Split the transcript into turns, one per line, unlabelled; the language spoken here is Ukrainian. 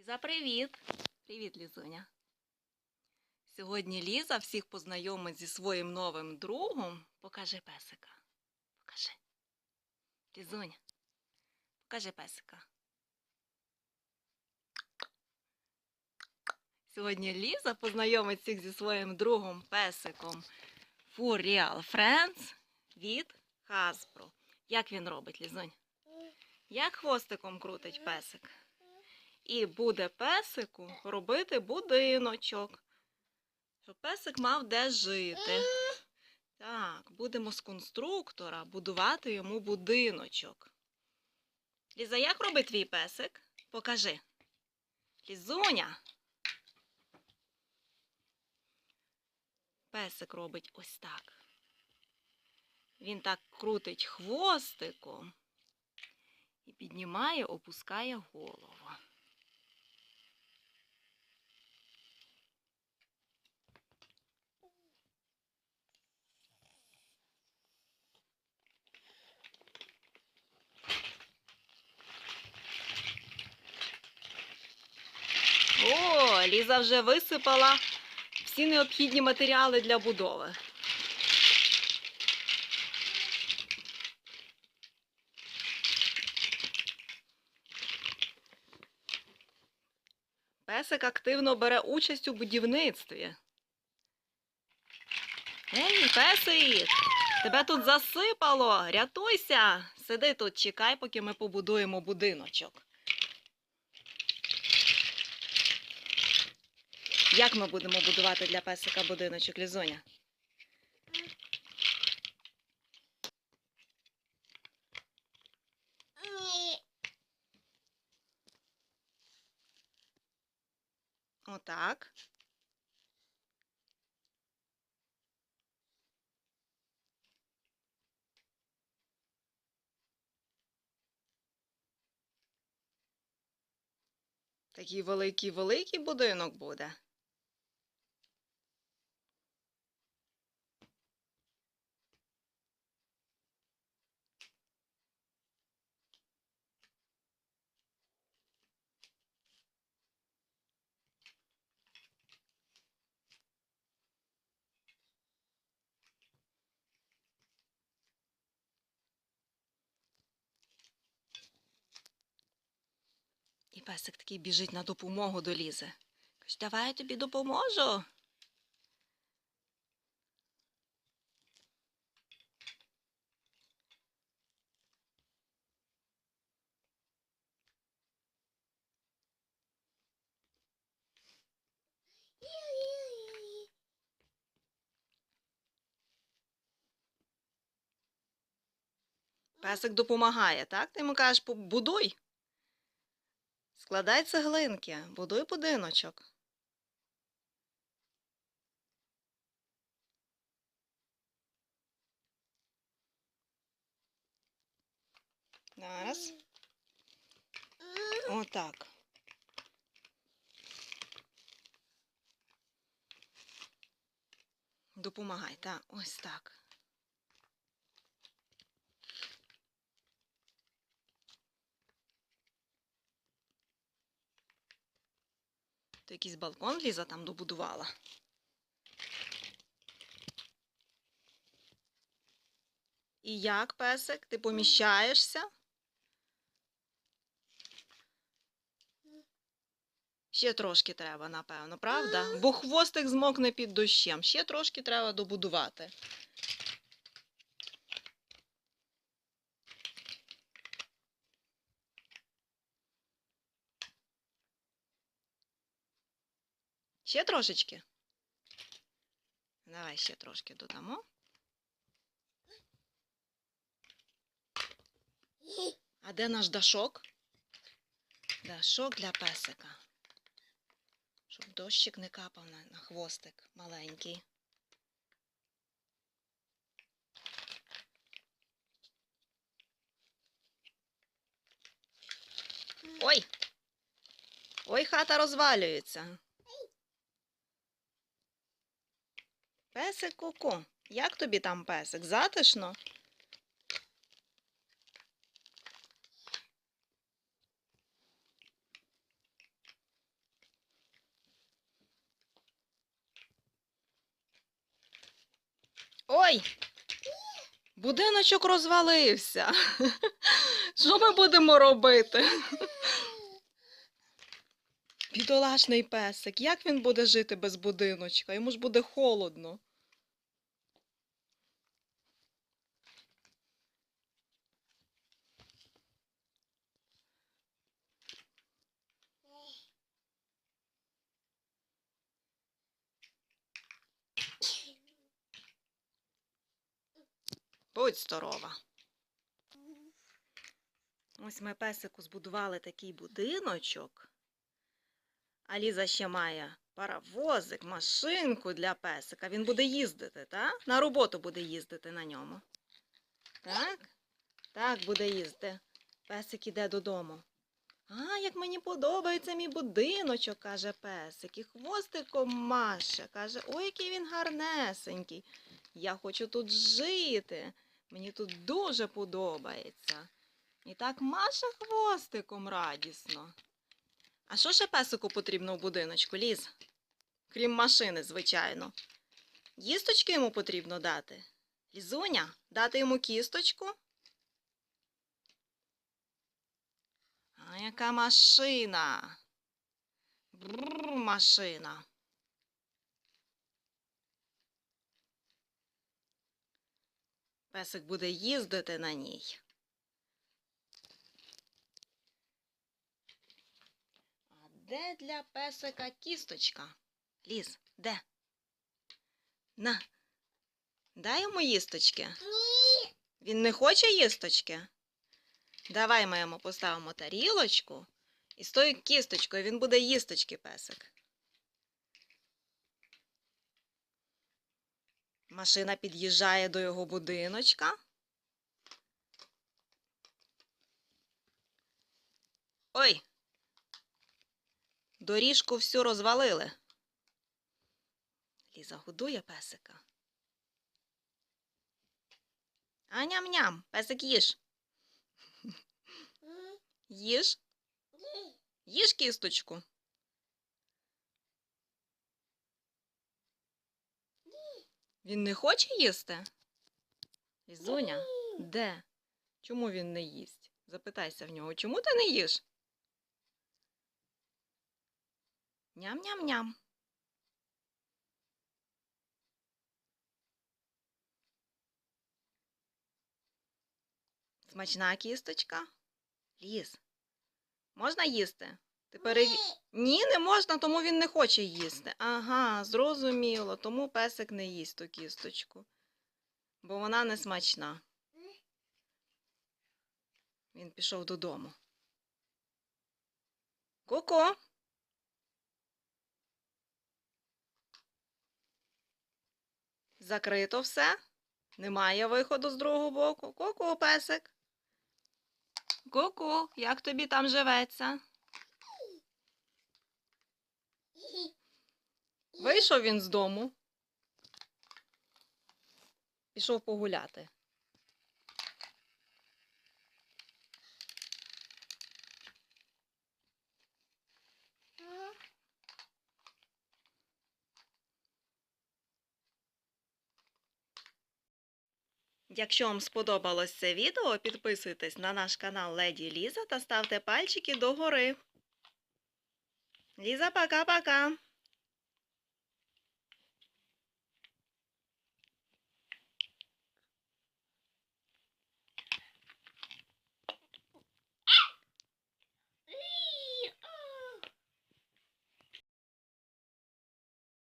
Ліза, привіт! Привіт, Лізуня. Сьогодні Ліза всіх познайомить зі своїм новим другом. Покажи песика. Покажи. Лізуня. Покажи песика. Сьогодні Ліза познайомить всіх зі своїм другом песиком Furial Friends від Hasbro. Як він робить, Лізунь? Як хвостиком крутить песик? І буде песику робити будиночок. Щоб песик мав де жити. Так, будемо з конструктора будувати йому будиночок. Ліза, як робить твій песик? Покажи. Лізуня. Песик робить ось так. Він так крутить хвостиком і піднімає, опускає голову. Ліза вже висипала всі необхідні матеріали для будови. Песик активно бере участь у будівництві. Ей, песик! Тебе тут засипало! Рятуйся! Сиди тут, чекай, поки ми побудуємо будиночок. Як ми будемо будувати для песика будиночок, Лізоня? Отак. Такий великий-великий будинок буде. Песик такий біжить на допомогу до Лізи. Каже, давай я тобі допоможу. Песик допомагає, так? Ти йому кажеш, «Пу- будуй. Складай цеглинки, будуй будиночок. Зараз. Отак. Допомагай, так, ось так. То якийсь балкон Ліза там добудувала. І як, песик, ти поміщаєшся? Ще трошки треба, напевно, правда? Бо хвостик змокне під дощем. Ще трошки треба добудувати. Ще трошечки. Давай ще трошки додамо. А де наш дашок? Дашок для песика. Щоб дощик не капав на, хвостик маленький. Ой! Ой, хата розвалюється. Песик Коко, як тобі там песик? Затишно? Ой! Будиночок розвалився. Що ми будемо робити? Бідолашний песик. Як він буде жити без будиночка? Йому ж буде холодно. Будь здорова. Ось ми песику збудували такий будиночок. А Ліза ще має паровозик, машинку для песика. Він буде їздити, так? На роботу буде їздити на ньому. Так? Так, буде їздити. Песик іде додому. А, як мені подобається мій будиночок, каже песик. І хвостиком маше. Каже, ой, який він гарнесенький. Я хочу тут жити. Мені тут дуже подобається. І так маше хвостиком радісно. А що ще песику потрібно в будиночку, Ліз? Крім машини, звичайно. Їсточки йому потрібно дати. Лізуня, дати йому кісточку. А яка машина? Бррр, машина. Песик буде їздити на ній. А де для песика кісточка? Ліз, де? На. Дай йому їсточки.
Ні.
Він не хоче їсточки? Давай ми йому поставимо тарілочку і з тою кісточкою він буде їсточки песик. Машина під'їжджає до його будиночка. Ой. Доріжку всю розвалили. Ліза годує песика. А ням-ням, песик їж. Їж. Їж кісточку. Він не хоче їсти? Лізуня, де? Чому він не їсть? Запитайся в нього, чому ти не їш? Ням-ням-ням. Смачна кісточка? Ліз. Можна їсти? Ти переві... Ні, не можна, тому він не хоче їсти. Ага, зрозуміло, тому песик не їсть ту кісточку, бо вона не смачна. Він пішов додому. Ку-ку. Закрито все. Немає виходу з другого боку. Ку-ку, песик. Ку-ку, як тобі там живеться? Вийшов він з дому. Пішов погуляти. Якщо вам сподобалось це відео, підписуйтесь на наш канал Леді Ліза та ставте пальчики догори. Ліза, пока-пока!